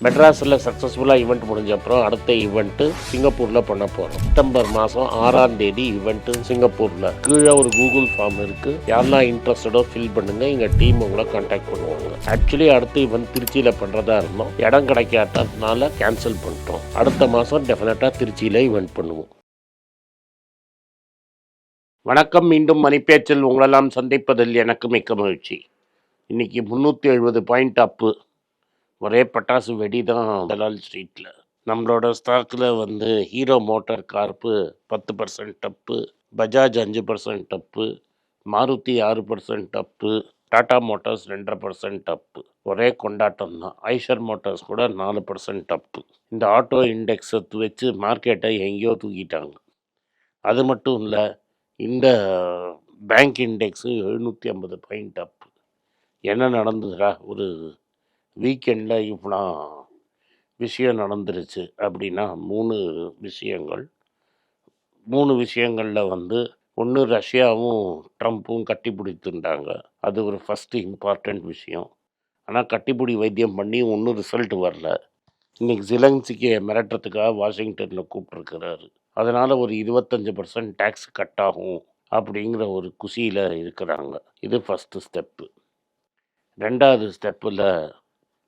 மெட்ராஸில் சக்ஸஸ்ஃபுல்லாக ஈவெண்ட் முடிஞ்ச அப்புறம் அடுத்த ஈவெண்ட்டு சிங்கப்பூரில் பண்ண போகிறோம் செப்டம்பர் மாதம் ஆறாம் தேதி ஈவெண்ட்டு சிங்கப்பூரில். கீழே ஒரு கூகுள் ஃபார்ம் இருக்குது யாரெல்லாம் இன்ட்ரெஸ்டடோ ஃபில் பண்ணுங்கள் எங்கள் டீம் உங்களை கான்டாக்ட் பண்ணுவாங்க. ஆக்சுவலி அடுத்த ஈவெண்ட் திருச்சியில் பண்ணுறதா இருந்தோம். இடம் கிடைக்காததுனால கேன்சல் பண்ணிட்டோம். அடுத்த மாதம் டெஃபினட்டாக திருச்சியில் ஈவெண்ட் பண்ணுவோம். வணக்கம். மீண்டும் மணிப்பேச்சில் உங்களெல்லாம் சந்திப்பதில் எனக்கு மிக்க மகிழ்ச்சி. இன்னைக்கு முந்நூற்றி எழுபது பாயிண்ட் அப்பு ஒரே பட்டாசு வெடி தான் தலால் ஸ்ட்ரீட்டில் நம்மளோட ஸ்டாக்கில் வந்து ஹீரோ மோட்டார் கார்ப்பு பத்து பர்சன்ட் டப்பு பஜாஜ் அஞ்சு பர்சன்ட் டப்பு மாருதி ஆறு பர்சன்ட் டப்பு டாடா மோட்டார்ஸ் ரெண்டரை பர்சன்ட் அப்பு ஒரே கொண்டாட்டம் தான். ஐஷர் மோட்டார்ஸ் கூட நாலு பர்சன்ட் அப்பு இந்த ஆட்டோ இண்டெக்ஸை வச்சு மார்க்கெட்டை எங்கேயோ தூக்கிட்டாங்க. அது மட்டும் இல்லை இந்த பேங்க் இண்டெக்ஸு எழுநூற்றி ஐம்பது பாயிண்ட் டப்பு. என்ன நடந்ததுடா? ஒரு வீக்கெண்டில் இவ்வளோ விஷயம் நடந்துருச்சு அப்படின்னா மூணு விஷயங்கள். மூணு விஷயங்களில் வந்து ஒன்று ரஷ்யாவும் ட்ரம்ப்பும் கட்டி பிடித்துட்டாங்க அது ஒரு ஃபஸ்ட்டு இம்பார்ட்டண்ட் விஷயம். ஆனால் கட்டிப்பிடி வைத்தியம் பண்ணி ஒன்றும் ரிசல்ட் வரல. இன்றைக்கி ஜிலன்சிக்கு மிரட்டுறதுக்காக வாஷிங்டனில் கூப்பிட்ருக்கிறாரு அதனால் ஒரு இருபத்தஞ்சி பர்சன்ட் டேக்ஸ் கட் ஆகும் அப்படிங்கிற ஒரு குஷியில் இருக்கிறாங்க. இது ஃபஸ்ட்டு ஸ்டெப்பு ரெண்டாவது ஸ்டெப்பில்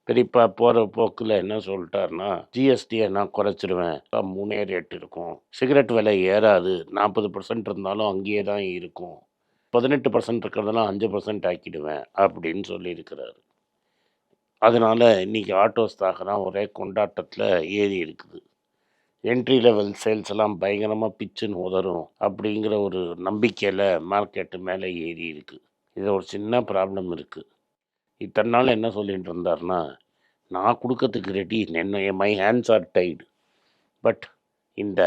பெரியப்பா போகிற போக்கில் என்ன சொல்லிட்டாருன்னா ஜிஎஸ்டியை நான் குறைச்சிருவேன். மூணே ரேட் இருக்கும். சிகரெட் விலை ஏறாது. நாற்பது பர்சன்ட் இருந்தாலும் அங்கேயே தான் இருக்கும். பதினெட்டு பர்சன்ட் இருக்கிறதெல்லாம் அஞ்சு பர்சன்ட் ஆக்கிடுவேன் அப்படின்னு சொல்லியிருக்கிறாரு. அதனால் இன்றைக்கி ஆட்டோஸ் தாக்கலாம் ஒரே கொண்டாட்டத்தில் ஏறி இருக்குது. என்ட்ரி லெவல் சேல்ஸ் எல்லாம் பயங்கரமாக பிச்சுன்னு உதறும் அப்படிங்கிற ஒரு நம்பிக்கையில் மார்க்கெட்டு மேலே ஏறி இருக்குது இது ஒரு சின்ன ப்ராப்ளம் இருக்குது இத்தனை நாள் என்ன சொல்லிகிட்டு இருந்தாருன்னா நான் கொடுக்கறதுக்கு ரெடி என்ன my hands are tied but இந்த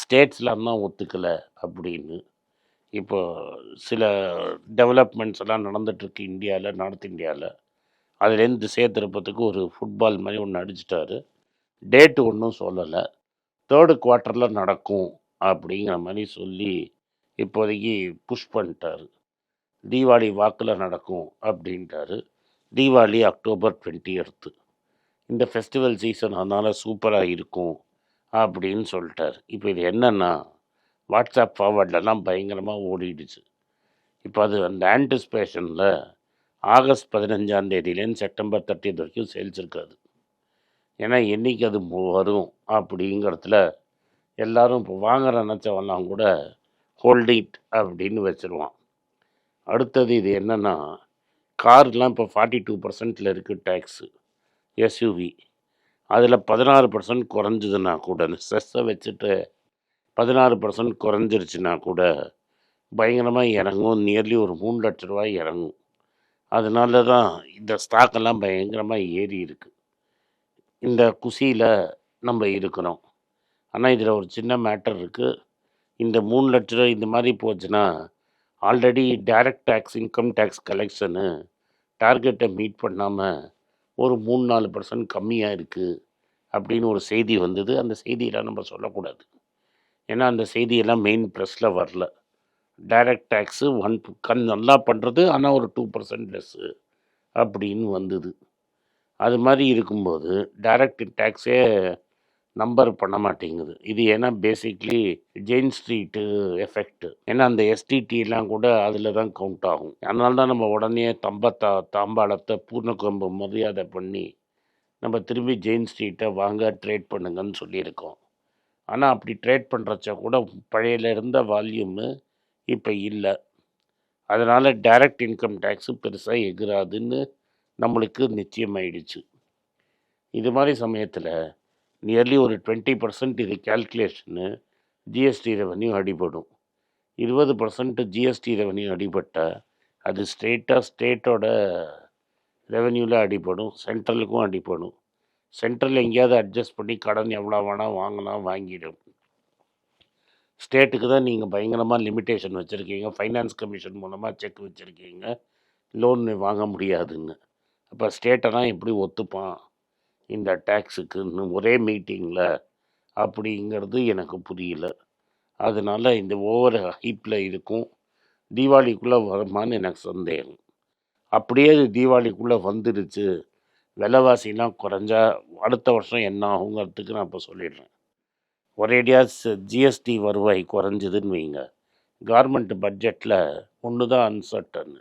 ஸ்டேட்ஸ்லாம் தான் ஒத்துக்கலை அப்படின்னு இப்போ சில டெவலப்மெண்ட்ஸ் எல்லாம் நடந்துகிட்ருக்கு இந்தியாவில் நார்த் இந்தியாவில் அதுலேருந்து திசை திருப்பத்துக்கு ஒரு ஃபுட்பால் மாதிரி ஒன்று அடிச்சிட்டாரு. டேட்டு ஒன்றும் சொல்லலை. தேர்டு குவார்ட்டரில் நடக்கும் அப்படிங்கிற மாதிரி சொல்லி இப்போதைக்கு புஷ் பண்ணிட்டாரு. தீபாவளி வாக்கில் நடக்கும் அப்படின்ட்டாரு. தீபாவளி அக்டோபர் டுவெண்ட்டி எடுத்து இந்த ஃபெஸ்டிவல் சீசன் அதனால் சூப்பராக இருக்கும் அப்படின்னு சொல்லிட்டார். இப்போ இது என்னென்னா வாட்ஸ்அப் ஃபார்வர்ட்லலாம் பயங்கரமாக ஓடிடுச்சு. இப்போ அது அந்த ஆன்டிசிபேஷனில் ஆகஸ்ட் பதினஞ்சாம் தேதியிலேருந்து செப்டம்பர் தேர்ட்டி வரைக்கும் சேல்ஸ் இருக்காது. ஏன்னா என்னைக்கு அது மு- வரும் அப்படிங்கிறதுல எல்லோரும் இப்போ வாங்குற நினச்சவெல்லாம் கூட ஹோல்ட் இட் அப்படின்னு வச்சுருவான். அடுத்தது இது என்னென்னா கார்லாம் இப்போ ஃபார்ட்டி டூ பர்சன்டில் இருக்குது டேக்ஸு எஸ்யூவி அதில் பதினாறு பர்சன்ட் குறைஞ்சதுன்னா கூட அந்த ஸ்ட்ரெஸ்ஸை வச்சுட்டு பதினாறு பர்சன்ட் குறைஞ்சிருச்சுன்னா கூட பயங்கரமாக இறங்கும். நியர்லி ஒரு மூணு லட்ச ரூபாய் இறங்கும். அதனால தான் இந்த ஸ்டாக்கெல்லாம் பயங்கரமாக ஏறி இருக்குது இந்த குசியில் நம்ம இருக்கிறோம். ஆனால் இதில் ஒரு சின்ன மேட்டர் இருக்குது இந்த மூணு லட்ச ரூபா இந்த மாதிரி போச்சுன்னா already direct tax income tax collection டார்கெட்டை மீட் பண்ணாமல் ஒரு மூணு நாலு பர்சன்ட் கம்மியாக இருக்குது அப்படின்னு ஒரு செய்தி வந்தது. அந்த செய்தியெல்லாம் நம்ம சொல்லக்கூடாது. ஏன்னா அந்த செய்தியெல்லாம் மெயின் ப்ரெஸ்ஸில் வரல. டைரக்ட் டேக்ஸு ஒன் கண் நல்லா பண்ணுறது ஆனால் ஒரு டூ பர்சன்ட் லெஸ்ஸு அப்படின்னு வந்தது. அது மாதிரி இருக்கும்போது டைரக்ட் டேக்ஸே நம்பர் பண்ண மாட்டேங்குது. இது ஏன்னா பேசிக்லி ஜெயின் ஸ்ட்ரீட்டு எஃபெக்ட் ஏன்னா அந்த எஸ்டிடி எல்லாம் கூட அதில் தான் கவுண்ட் ஆகும். அதனால தான் நம்ம உடனே தம்பத்தா தாம்பாளத்தை பூர்ணக்கொம்பு மரியாதை பண்ணி நம்ம திரும்பி ஜெயின் ஸ்ட்ரீட்டை வாங்க ட்ரேட் பண்ணுங்கன்னு சொல்லியிருக்கோம். ஆனால் அப்படி ட்ரேட் பண்ணுறச்ச கூட பழையில இருந்த வால்யூமு இப்போ இல்லை. அதனால் டைரக்ட் இன்கம் டேக்ஸு பெருசாக எகிராதுன்னு நம்மளுக்கு நிச்சயமாயிடுச்சு. இது மாதிரி சமயத்தில் நியர்லி ஒரு டுவெண்ட்டி பர்சன்ட் இது கேல்குலேஷனு ஜிஎஸ்டி ரெவன்யூ அடிபடும். இருபது பர்சன்ட் ஜிஎஸ்டி ரெவன்யூ அடிபட்டால் அது ஸ்டேட்டாக ஸ்டேட்டோட ரெவன்யூவில் அடிபடும் சென்ட்ரலுக்கும் அடிபடும். சென்ட்ரல் எங்கேயாவது அட்ஜஸ்ட் பண்ணி கடன் எவ்வளோ வேணால் வாங்கலாம் வாங்கிடும். ஸ்டேட்டுக்கு தான் நீங்கள் பயங்கரமாக லிமிட்டேஷன் வச்சுருக்கீங்க ஃபைனான்ஸ் கமிஷன் மூலமாக செக் வச்சுருக்கீங்க லோன் வாங்க முடியாதுன்னு. அப்போ ஸ்டேட்டெல்லாம் எப்படி ஒத்துப்பான். இந்த டேக்ஸுக்குன்னு ஒரே மீட்டிங்கில் அப்படிங்கிறது எனக்கு புரியல. அதனால் இந்த ஓவர் ஹைப்பில் இருக்கும். தீபாவளிக்குள்ளே வருமானு எனக்கு சந்தேகம். அப்படியே அது தீபாவளிக்குள்ளே வந்துடுச்சு விலைவாசிலாம் குறைஞ்சா அடுத்த வருஷம் என்ன ஆகுங்கிறதுக்கு நான் இப்போ சொல்லிடுறேன். ஒரேடியாக ஜிஎஸ்டி வருவாய் குறைஞ்சதுன்னு வைங்க. கார்மெண்ட் பட்ஜெட்டில் ஒன்று தான் அன்சர்டன்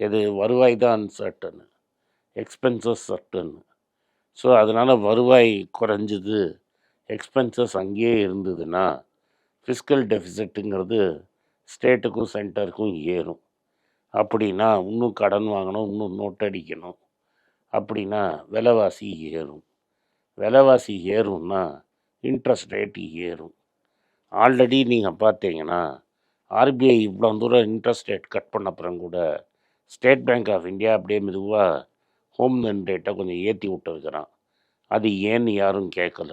எது வருவாய் தான் அன்சர்டன் எக்ஸ்பென்சஸ் சர்டன் ஸோ அதனால் வருவாய் குறைஞ்சிது. எக்ஸ்பென்சஸ் அங்கேயே இருந்ததுன்னா ஃபிஸ்கல் டெஃபிசிட்டுங்கிறது ஸ்டேட்டுக்கும் சென்டருக்கும் ஏறும். அப்படின்னா இன்னும் கடன் வாங்கணும் இன்னும் நோட் அடிக்கணும். அப்படின்னா விலைவாசி ஏறும். விலைவாசி ஏறும்னா இன்ட்ரெஸ்ட் ரேட்டு ஏறும். ஆல்ரெடி நீங்கள் பார்த்தீங்கன்னா ஆர்பிஐ இவ்வளோ தூரம் இன்ட்ரெஸ்ட் ரேட் கட் பண்ண அப்புறம் கூட ஸ்டேட் பேங்க் ஆஃப் இந்தியா அப்படியே மெதுவாக ஹோம் லோன் ரேட்டை கொஞ்சம் ஏற்றி விட்டு வைக்கிறான். அது ஏன்னு யாரும் கேட்கல.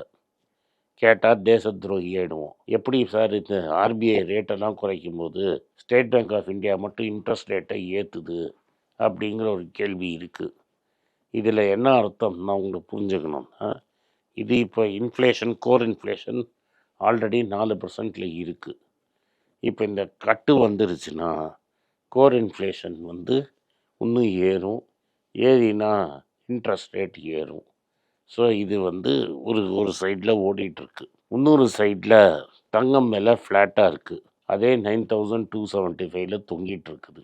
கேட்டால் தேச துரோகி ஆகிடுவோம் எப்படி சார் இது ஆர்பிஐ ரேட்டெல்லாம் குறைக்கும் போது ஸ்டேட் பேங்க் ஆஃப் இந்தியா மட்டும் இன்ட்ரெஸ்ட் ரேட்டை ஏற்றுது அப்படிங்கிற ஒரு கேள்வி இருக்குது இதில் என்ன அர்த்தம்? நான் உங்களுக்கு புரிஞ்சுக்கணும்னா இது இப்போ இன்ஃப்ளேஷன் கோர் இன்ஃப்ளேஷன் ஆல்ரெடி நாலு பர்சன்டில் இருக்குது இப்போ இந்த கட்டு வந்துருச்சுன்னா கோர் இன்ஃப்ளேஷன் வந்து இன்னும் ஏறும். ஏறினா இன்ட்ரெஸ்ட் ரேட் ஏறும். ஸோ இது வந்து ஒரு ஒரு சைடில் ஓடிட்டுருக்கு. இன்னொரு சைடில் தங்கம் மேலே ஃப்ளாட்டாக இருக்குது அதே நைன் தௌசண்ட் டூ செவன்ட்டி ஃபைவ்ல தொங்கிட்டு இருக்குது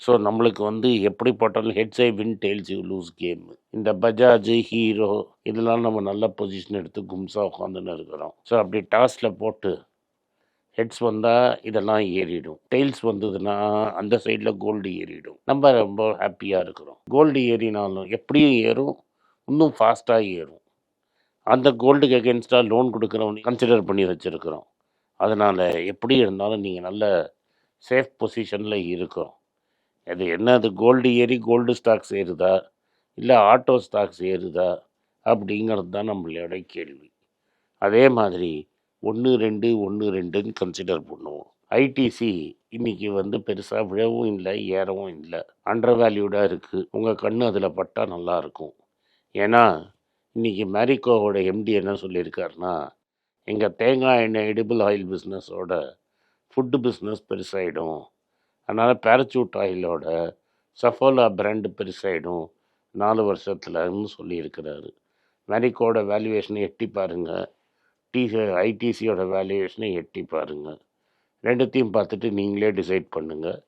ஸோ நம்மளுக்கு வந்து எப்படி போட்டாலும் heads I win tails you lose game இந்த பஜாஜ் ஹீரோ இதெல்லாம் நம்ம நல்ல பொசிஷன் எடுத்து கும்ஸாக உட்காந்துன்னு இருக்கிறோம். ஸோ அப்படி டாஸில் போட்டு ஹெட்ஸ் வந்தால் இதெல்லாம் ஏறிடும். டெய்ல்ஸ் வந்ததுன்னா அந்த சைடில் கோல்டு ஏறிடும். நம்ம ரொம்ப ஹாப்பியாக இருக்கிறோம். கோல்டு ஏறினாலும் எப்படியும் ஏறும். இன்னும் ஃபாஸ்ட்டாக ஏறும். அந்த கோல்டுக்கு அகேன்ஸ்டாக லோன் கொடுக்குறவங்க கன்சிடர் பண்ணி வச்சுருக்கிறோம். அதனால் எப்படி இருந்தாலும் நீங்கள் நல்ல சேஃப் பொசிஷனில் இருக்கும். அது என்ன அது கோல்டு ஏறி கோல்டு ஸ்டாக்ஸ் ஏறுதா? இல்லை ஆட்டோ ஸ்டாக்ஸ் ஏறுதா? அப்படிங்கிறது தான் நம்மளோட கேள்வி. அதே மாதிரி ஒன்று ரெண்டு ஒன்று ரெண்டுன்னு கன்சிடர் பண்ணுவோம். ஐடிசி இன்னைக்கு வந்து பெருசாக விழவும் இல்லை ஏறவும் இல்லை. அண்டர் வேல்யூடாக இருக்குது உங்கள் கண் அதில் பட்டால் நல்லாயிருக்கும் ஏன்னா இன்னைக்கு மேரிகோவோட எம்டி என்ன சொல்லியிருக்காருன்னா எங்கள் தேங்காய் எண்ணெய் எடிபிள் ஆயில் பிஸ்னஸோட ஃபுட்டு பிஸ்னஸ் பெருசாகிடும் அதனால் பேரச்சூட் ஆயிலோட சஃபோலா பிராண்டு பெருசாகிடும் நாலு வருஷத்துலன்னு சொல்லியிருக்கிறாரு. மேரிக்கோட வேல்யூவேஷனை எட்டி பாருங்கள் டி ஐடிசியோட வேல்யூவேஷனை எட்டி பாருங்கள் ரெண்டுத்தையும் பார்த்துட்டு நீங்களே டிசைட் பண்ணுங்கள்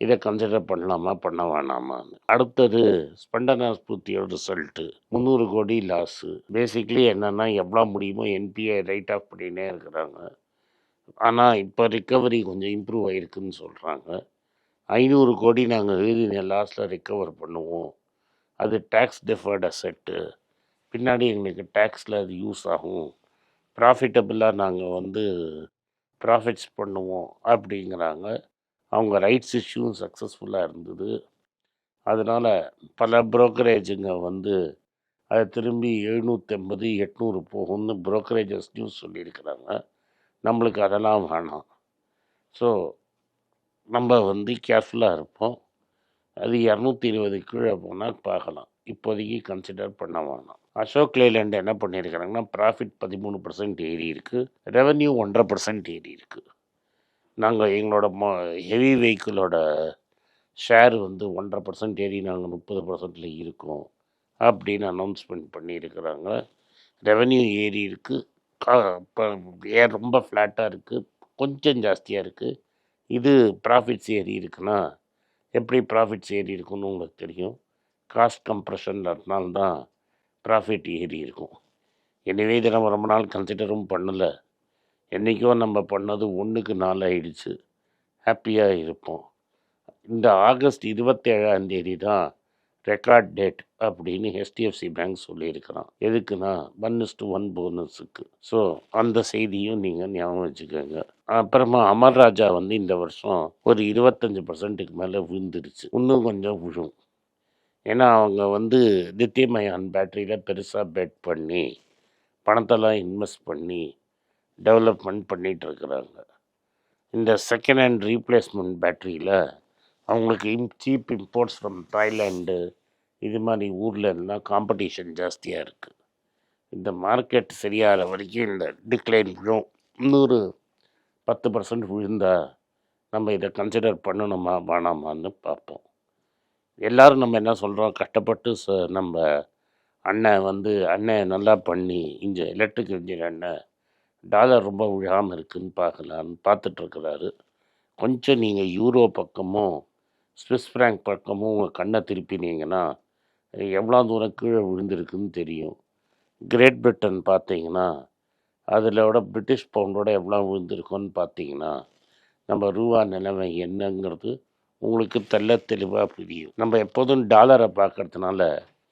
இதை கன்சிடர் பண்ணலாமா பண்ண வேணாமான்னு. அடுத்தது ஸ்பண்டனா ஸ்பூர்த்தியோட ரிசல்ட்டு முந்நூறு கோடி லாஸு பேசிக்லி என்னென்னா எவ்வளோ முடியுமோ என்பிஐ ரைட் ஆஃப் பண்ணினே இருக்கிறாங்க. ஆனால் இப்போ ரிக்கவரி கொஞ்சம் இம்ப்ரூவ் ஆகிருக்குன்னு சொல்கிறாங்க ஐநூறு கோடி நாங்கள் எழுதின லாஸில் ரிக்கவர் பண்ணுவோம். அது டேக்ஸ் டெஃபர்ட் அசெட்டு பின்னாடி எங்களுக்கு டேக்ஸில் அது யூஸ் ஆகும். ப்ராஃபிட்டபுளாக நாங்கள் வந்து ப்ராஃபிட்ஸ் பண்ணுவோம் அப்படிங்கிறாங்க. அவங்க ரைட்ஸ் இஷ்யூவும் சக்ஸஸ்ஃபுல்லாக இருந்தது. அதனால் பல புரோக்கரேஜுங்க வந்து அதை திரும்பி எழுநூற்றம்பது எட்நூறு போகும்னு புரோக்கரேஜஸ் நியூஸ் சொல்லியிருக்கிறாங்க. நம்மளுக்கு அதெல்லாம் வேணாம். ஸோ நம்ம வந்து கேர்ஃபுல்லாக இருப்போம். அது இரநூத்தி இருபது கீழே போனால் பார்க்கலாம். இப்போதைக்கு கன்சிடர் பண்ண வேணாம். அசோக் லேலேண்ட் என்ன பண்ணியிருக்கிறாங்கன்னா ப்ராஃபிட் பதிமூணு பர்சன்ட் ஏறி இருக்குது ரெவன்யூ ஒன்றரை பர்சன்ட் ஏறி இருக்குது நாங்கள் எங்களோட மோ ஹெவி வெஹிக்கிளோட ஷேர் வந்து ஒன்றரை பர்சன்ட் ஏறி நாங்கள் முப்பது பர்சன்டில் இருக்கோம் அப்படின்னு அனௌன்ஸ்மெண்ட் பண்ணியிருக்கிறாங்க. ரெவன்யூ ஏறி இருக்குது இப்போ ரொம்ப ஃப்ளாட்டாக இருக்குது கொஞ்சம் ஜாஸ்தியாக இருக்குது இது ப்ராஃபிட்ஸ் ஏறி இருக்குன்னா எப்படி ப்ராஃபிட்ஸ் ஏறி இருக்குன்னு உங்களுக்கு தெரியும்? காஸ்ட் கம்ப்ரெஷன் அதனால்தான் ப்ராஃபிட் ஏறி இருக்கும். எனவே இதை நம்ம ரொம்ப நாள் கன்சிடரும் பண்ணலை. என்றைக்கோ நம்ம பண்ணது ஒன்றுக்கு நாலு ஆயிடுச்சு. ஹாப்பியாக இருப்போம். இந்த ஆகஸ்ட் இருபத்தேழாம் தேதி தான் ரெக்கார்ட் டேட் அப்படின்னு ஹெச்டிஎஃப்சி பேங்க் சொல்லியிருக்கிறான். எதுக்குன்னா ஒன் இஸ் டு ஒன் போனஸுக்கு ஸோ அந்த செய்தியும் நீங்கள் ஞாபகம் வச்சுக்கோங்க. அப்புறமா அமர் ராஜா வந்து இந்த வருஷம் ஒரு இருபத்தஞ்சி பர்சன்ட்டுக்கு மேலே விழுந்துருச்சு. இன்னும் கொஞ்சம் விழும். ஏன்னா அவங்க வந்து லித்தியமயான் பேட்டரியில் பெருசாக பெட் பண்ணி பணத்தெல்லாம் இன்வெஸ்ட் பண்ணி டெவலப்மெண்ட் பண்ணிகிட்டு இருக்கிறாங்க. இந்த செகண்ட் ஹேண்ட் ரீப்ளேஸ்மெண்ட் பேட்டரியில் அவங்களுக்கு இம் சீப் இம்போர்ட்ஸ் ஃப்ரம் தாய்லாண்டு இது மாதிரி ஊரில் இருந்தால் காம்படிஷன் ஜாஸ்தியாக இருக்குது இந்த மார்க்கெட் சரியாகிற வரைக்கும் இந்த டிக்ளைன் விழும் இன்னொரு பத்து பர்சன்ட் விழுந்தால் நம்ம இதை கன்சிடர் பண்ணணுமா வேணாமான்னு பார்ப்போம். எல்லோரும் நம்ம என்ன சொல்கிறோம் கஷ்டப்பட்டு ச நம்ம அண்ணன் வந்து அண்ணன் நல்லா பண்ணி இங்கே எலக்ட்ரிக் இன்ஜின் அண்ணன் டாலர் ரொம்ப விழாமல் இருக்குன்னு பார்க்கலான்னு பார்த்துட்ருக்கிறாரு கொஞ்சம் நீங்கள் யூரோ பக்கமும் ஸ்விஸ் ஃப்ராங்க் பக்கமும் உங்கள் கண்ணை திருப்பினீங்கன்னா எவ்வளோ தூரம் கீழே விழுந்திருக்குன்னு தெரியும். கிரேட் பிரிட்டன் பார்த்தீங்கன்னா அதிலோட பிரிட்டிஷ் பவுண்டோட எவ்வளோ விழுந்திருக்கோன்னு பார்த்தீங்கன்னா நம்ம ரூபா நிலைமை என்னங்கிறது உங்களுக்கு தெல்ல தெளிவாக புரியும். நம்ம எப்போதும் டாலரை பார்க்கறதுனால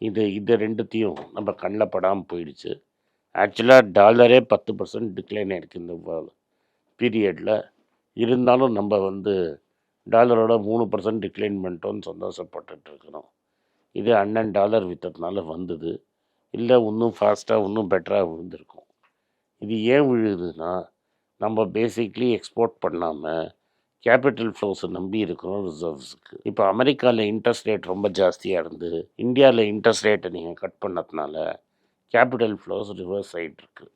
இது இது ரெண்டுத்தையும் நம்ம கண்ணில் படாமல் போயிடுச்சு. ஆக்சுவலாக டாலரே பத்து பர்சன்ட் டிக்ளைன் ஆகிருக்கு இந்த பீரியடில் இருந்தாலும் நம்ம வந்து டாலரோட மூணு பர்சன்ட் டிக்ளைன் பண்ணிட்டோன்னு சந்தோஷப்பட்டுட்டு இருக்கிறோம். இது அண்ணன் டாலர் விற்றதுனால வந்தது. இல்லை இன்னும் ஃபாஸ்ட்டாக இன்னும் பெட்டராக விழுந்திருக்கும். இது ஏன் விழுதுன்னா நம்ம பேசிக்லி எக்ஸ்போர்ட் பண்ணாமல் கேபிட்டல் ஃப்ளோஸை நம்பி இருக்கிறோம் ரிசர்வ்ஸுக்கு. இப்போ அமெரிக்காவில் இன்ட்ரெஸ்ட் ரேட் ரொம்ப ஜாஸ்தியாக இருந்து இந்தியாவில் இன்ட்ரெஸ்ட் ரேட்டை நீங்கள் கட் பண்ணதுனால கேபிட்டல் ஃப்ளோஸ் ரிவர்ஸ் ஆகிட்டுருக்கு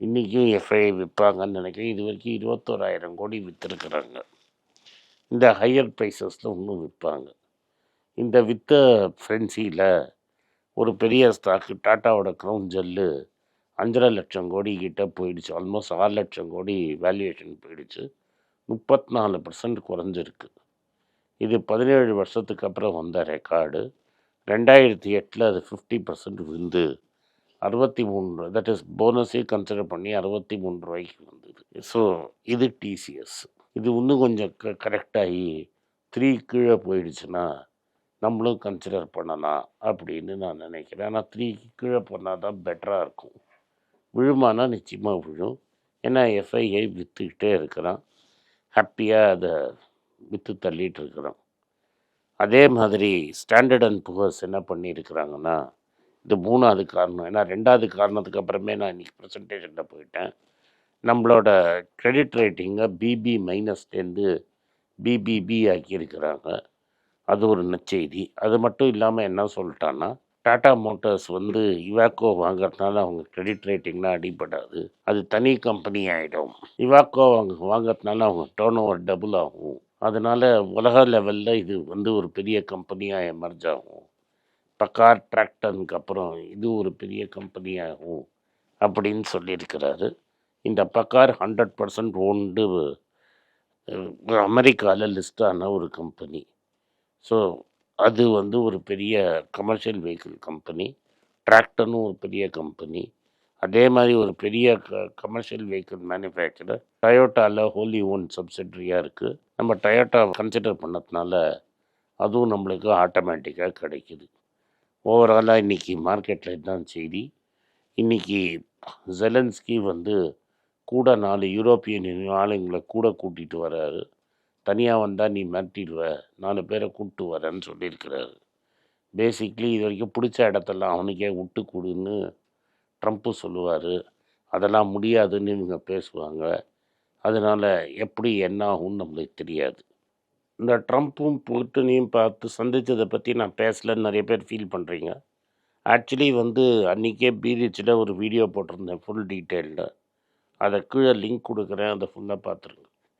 இன்றைக்கும் எஃப்ஐ விற்பாங்கன்னு நினைக்கிறேன். இது வரைக்கும் இருபத்தோராயிரம் கோடி விற்றுருக்குறாங்க இந்த ஹையர் ப்ரைஸஸில் இன்னும் விற்பாங்க. இந்த வித்த ஃப்ரென்சியில் ஒரு பெரிய ஸ்டாக்கு டாட்டாவோட க்ரௌன் ஜெல்லு அஞ்சரை லட்சம் கோடி கிட்ட போயிடுச்சு. ஆல்மோஸ்ட் ஆறு லட்சம் கோடி வேல்யூவேஷன் போயிடுச்சு. முப்பத்தி நாலு பர்சன்ட் குறைஞ்சிருக்கு. இது பதினேழு வருஷத்துக்கு அப்புறம் வந்த ரெக்கார்டு ரெண்டாயிரத்தி எட்டில் அது ஃபிஃப்டி பர்சன்ட் விழுந்து அறுபத்தி மூணு தட் இஸ் போனஸே கன்சிடர் பண்ணி அறுபத்தி மூணு ரூபாய்க்கு வந்தது. ஸோ இது டிசிஎஸ் இது இன்னும் கொஞ்சம் க கரெக்டாகி த்ரீ கீழே போயிடுச்சுன்னா நம்மளும் கன்சிடர் பண்ணலாம் அப்படின்னு நான் நினைக்கிறேன். ஆனால் த்ரீ கீழே போனால் தான் பெட்டராக இருக்கும். விழுமானா நிச்சயமாக விழும். ஏன்னா எஃப்ஐஐ விற்றுக்கிட்டே இருக்கிறான். ஹாப்பியாக அதை விற்று தள்ளிகிட்டு இருக்கிறோம் அதே மாதிரி ஸ்டாண்டர்ட் அண்ட் புகர்ஸ் என்ன பண்ணியிருக்கிறாங்கன்னா இது மூணாவது காரணம். ஏன்னா ரெண்டாவது காரணத்துக்கு அப்புறமே நான் இன்றைக்கி ப்ரெசன்டேஷனில் போயிட்டேன். நம்மளோட க்ரெடிட் ரேட்டிங்கை பிபி மைனஸ்லேருந்து பிபிபி ஆக்கியிருக்கிறாங்க. அது ஒரு நச்செய்தி அது மட்டும் இல்லாமல் என்ன சொல்லிட்டான்னா டாடா மோட்டார்ஸ் வந்து இவாக்கோ வாங்குறதுனால அவங்க கிரெடிட் ரேட்டிங்லாம் அடிபடாது. அது தனி கம்பெனி ஆகிடும் இவாக்கோ வாங்க வாங்குறதுனால அவங்க டேர்ன் ஓவர் டபுள் ஆகும். அதனால் உலக லெவலில் இது வந்து ஒரு பெரிய கம்பெனியாக எமர்ஜ் ஆகும். பக்கார் டிராக்டனுக்கு அப்புறம் இது ஒரு பெரிய கம்பெனியாகும் அப்படின்னு சொல்லியிருக்கிறாரு. இந்த பக்கார் ஹண்ட்ரட் பர்சன்ட் ஓண்டு அமெரிக்காவில் லிஸ்டான ஒரு கம்பெனி. ஸோ அது வந்து ஒரு பெரிய கமர்ஷியல் வெஹிக்கிள் கம்பெனி டிராக்டர்னு ஒரு பெரிய கம்பெனி அதே மாதிரி ஒரு பெரிய க கமர்ஷியல் வெஹிக்கிள் மேனுஃபேக்சரர் டயோட்டாவில் ஹோலி ஓன் சப்சிட்ரியாக இருக்குது நம்ம டயோட்டா கன்சிடர் பண்ணதுனால அதுவும் நம்மளுக்கு ஆட்டோமேட்டிக்காக கிடைக்குது. ஓவராலாக இன்றைக்கி மார்க்கெட்டில் இதுதான் செய்தி. இன்றைக்கி ஜெலன்ஸ்கி வந்து கூட நாலு யூரோப்பியன் ஆளுங்களை கூட கூட்டிகிட்டு வர்றாரு தனியாக வந்தால் நீ மிரட்டிடுவ. நாலு பேரை கூப்பிட்டு வரேன்னு சொல்லியிருக்கிறாரு. பேசிக்லி இது வரைக்கும் பிடிச்ச இடத்தெல்லாம் அவனுக்கே விட்டு கொடுன்னு ட்ரம்ப்பு சொல்லுவார். அதெல்லாம் முடியாதுன்னு இவங்க பேசுவாங்க. அதனால் எப்படி என்ன ஆகும்னு நம்மளுக்கு தெரியாது. இந்த ட்ரம்ப்பும் புட்டினையும் பார்த்து சந்தித்ததை பற்றி நான் பேசலன்னு நிறைய பேர் ஃபீல் பண்ணுறீங்க ஆக்சுவலி வந்து அன்றைக்கே பீரிச்சில் ஒரு வீடியோ போட்டிருந்தேன் ஃபுல் டீட்டெயிலில் அதை கீழே லிங்க் கொடுக்குறேன் அதை ஃபுல்லாக பார்த்துருங்க.